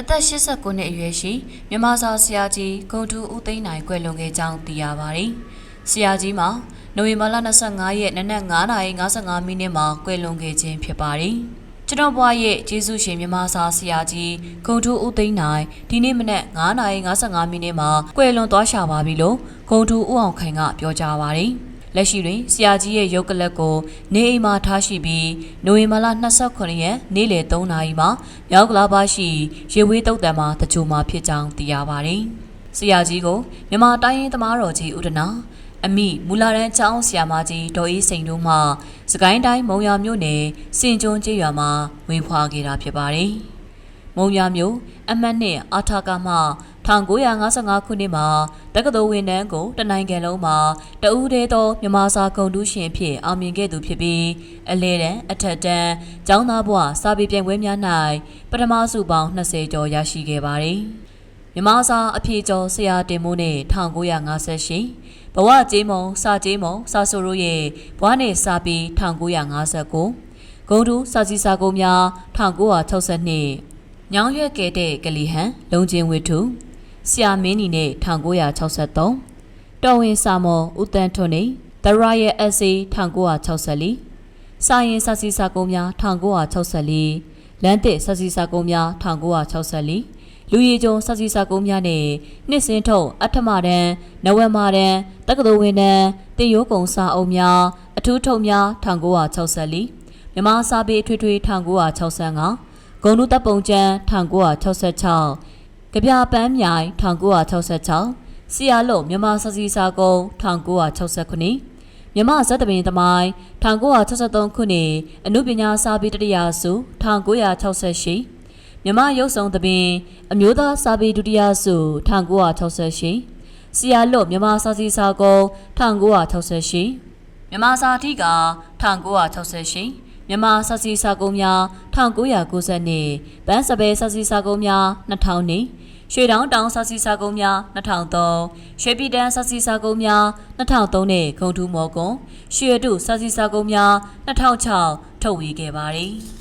အသက်89နှစ်အရွယ်ရှိမြန်မာစာဆရာကြီးဂုံထူးဦးသိန်းနိုင်ကွယ်လွန်ခဲ့ကြောင်းသိရပါတယ်။ဆရာကြီးမှာနိုဝင်ဘာလ25ရက်နနက်9:55မိနစ်မှာကွယ်လွန်ခဲ့ခြင်းဖြစ်ပါတယ်။ကျွန်တော်ဘွားရဲ့ကျေးဇူးရှင်မြန်မာစာဆရာကြီးဂုံထူးဦးသိန်းနိုင်ဒီနေ့မနက်9:55မိနစ်မှာကွယ်လွန်သွားရှာပါပြီလို့ဂုံထူးဦးအောင်ခိုင်ကပြောကြားပါတယ်။ လက်ရှိတွင်ဆရာကြီးရဲ့ရုပ်ကလပ်ကိုနေအိမ်မှာထားရှိပြီးနိုဝင်ဘာလ29ရက်နေ့လယ်3နာရီမှာမြောက်ကလာပါရှိရေဝေးတုတ်တံမှာတကြိုမှာဖြစ်ကြောင်းသိရပါတယ်။ဆရာကြီးကိုမြန်မာတိုင်းရင်းသမားတော်ကြီးဦးဒနာအမိမူလာရန်ချောင်းဆရာမကြီးဒေါ်အေးစိန်တို့မှစကိုင်းတိုင်းမုံရမြို့နယ်စင်ကျွန်းကျေးရွာမှာမွေးဖွားခဲ့တာဖြစ်ပါတယ်။မုံရမျိုးအမှတ်နှစ်အာထာကမှ 1955ခုနှစ်မှာတက္ကသိုလ်ဝင်တန်းကိုတနိုင်ငံလုံးမှာတဦးတည်းသောမြန်မာစာကုန်တူးရှင်အဖြစ်အောင်မြင်ခဲ့သူဖြစ်ပြီးအလဲတန်းအထက်တန်းကျောင်းသားဘဝစာပေပြိုင်ပွဲများ၌ပထမဆုပေါင်း20ကျော်ရရှိခဲ့ပါတယ်။မြန်မာစာအဖြေကျော်ဆရာတင်မိုးနဲ့1958ဘဝကျေးမုံစာကျေးမုံစာဆိုတို့ရဲ့ဘဝနဲ့စာပေ1959ဂုံတူးစာစီစာကုန်များ1962ညောင်ရွက်ကဲတဲ့ကလီဟန်လုံချင်းဝိထု ဆရာမင်းနီနဲ့1963တော်ဝင်စာမောဦးတန်းထွန်းနေ The Royal Essay 1964စာရင်စာစီစာကုန်များ1964လမ်းတစ်စာစီစာကုန်များ1964လူရည်ကျုံစာစီစာကုန်များနဲ့နှစ်စင်းထုတ်အထမတန်းနဝမတန်းတက္ကသိုလ်ဝင်တန်းတင်ရိုးကုံစာအုပ်များအထူးထုတ်များ1964မြမစာပေအထွေထွေ1965ဂုံနုတပ်ပုံကျန်း1966 ကြပြပန်းမြိုင်1966စီယာလို့မြန်မာစစီစာကုန်း1969မြမဇတ်တပင်သမိုင်း1963ခုနှစ်အနုပညာစာပေတတိယဆု1968မြမရုပ်ဆောင်သပင်အမျိုးသားစာပေဒုတိယဆု1968စီယာလို့မြမစာစီစာကုန်း1968မြမစာအထိက1968 မြန်မာစစီစာကုန်းများ1990နှစ်ဗန်းစပယ်စစီစာကုန်းများ2000နှစ်ရွှေတောင်တောင်စစီစာကုန်းများ2003ရွှေပြည်တန်းစစီစာကုန်းများ2003နဲ့ဂုံထူးမော်ကွန်ရွှေတုစစီစာကုန်းများ2006ထုတ်ဝေခဲ့ပါတယ်